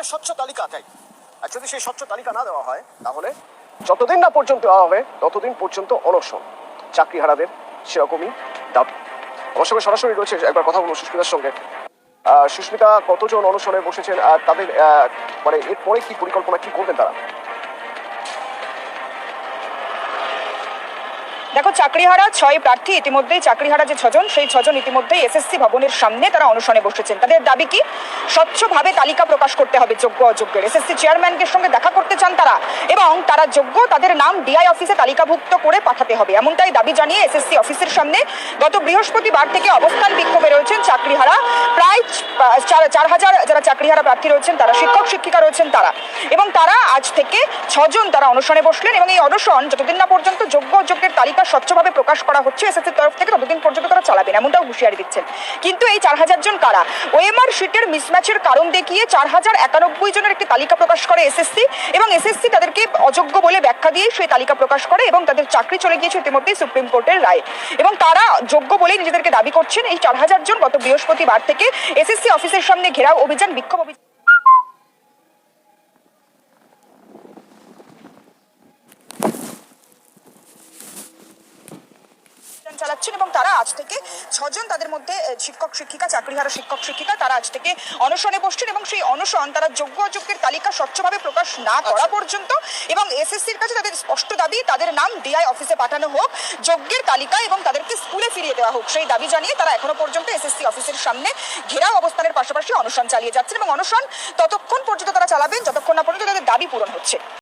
তাদের স্বচ্ছ তালিকা চাই। আর যদি সেই স্বচ্ছ তালিকা না দেওয়া হয়, তাহলে যতদিন না পর্যন্ত দেওয়া হবে, ততদিন পর্যন্ত অনশন। চাকরি হারাদের সেরকমই দাবি। আমার সঙ্গে সরাসরি রয়েছে, একবার কথা বলব সুস্মিতার সঙ্গে। সুস্মিতা, কতজন অনশনে বসেছেন আর তাদের মানে এরপরে কি পরিকল্পনা, কি করবেন তারা? দেখো, চাকরিহারা ছয় প্রার্থী ইতিমধ্যেই, চাকরিহারা যে ছজন, সেই ছজন ইতিমধ্যেই এসএসসি ভবনের সামনে তারা অনশনে বসেছেন। তাদের দাবি কি? স্বচ্ছভাবে তালিকা প্রকাশ করতে হবে যোগ্য অযোগ্যের। এসএসসি চেয়ারম্যানকে সঙ্গে দেখা করতে চান তারা এবং তারা যোগ্য, তাদের নাম ডিআই অফিসে তালিকাভুক্ত করে পাঠাতে হবে। এমনটাই দাবি জানিয়ে এসএসসি অফিসের সামনে গত বৃহস্পতিবার থেকে অবস্থান বিক্ষোভে রয়েছেন চাকরিহারা। প্রায় চার হাজার যারা চাকরিহারা প্রার্থী রয়েছেন, তারা শিক্ষক, শিক্ষিকা রয়েছেন তারা। এবং তারা আজ থেকে ছজন তারা অনশনে বসলেন এবং এই অনশন যতদিন না পর্যন্ত তালিকা স্বচ্ছভাবে প্রকাশ করা হচ্ছে এসএসসির তরফ থেকে ততদিন পর্যন্ত তারা চালাবেন, এমনটাও হুঁশিয়ারি দিচ্ছেন। কিন্তু এই চার হাজার জন কারা? ওএমআর শিটের মিসম্যাচের কারণ দেখিয়ে চার হাজার একানব্বই জনের একটি তালিকা প্রকাশ করে এসএসসি এবং এসএসসি তাদেরকে অযোগ্য বলে ব্যাখ্যা দিয়ে সেই তালিকা প্রকাশ করে এবং তাদের চাকরি চলে গিয়েছে ইতিমধ্যেই সুপ্রিম কোর্টের রায়। এবং তারা যোগ্য বলেই নিজেদেরকে দাবি করছেন, এই চার হাজার জন গত বৃহস্পতিবার থেকে এসএসসি অফিসের সামনে ঘেরাও অভিযান, বিক্ষোভ অভিযান চালাচ্ছেন এবং তারা আজ থেকে ছজন তাদের মধ্যে শিক্ষক শিক্ষিকা চাকরিহারা শিক্ষক শিক্ষিকা তারা আজ থেকে অনশনে বসছেন এবং সেই অনশন তারা যোগ্য অযোগ্যের তালিকা স্বচ্ছভাবে প্রকাশ না করা পর্যন্ত এবং এসএসসির কাছে তাদের স্পষ্ট দাবি তাদের নাম ডিআই অফিসে পাঠানো হোক যোগ্যের তালিকা এবং তাদেরকে স্কুলে ফিরিয়ে দেওয়া হোক। সেই দাবি জানিয়ে তারা এখনও পর্যন্ত এসএসসি অফিসের সামনে ঘেরাও অবস্থানের পাশাপাশি অনশন চালিয়ে যাচ্ছেন এবং অনশন ততক্ষণ পর্যন্ত তারা চালাবেন যতক্ষণ না পর্যন্ত তাদের দাবি পূরণ হচ্ছে।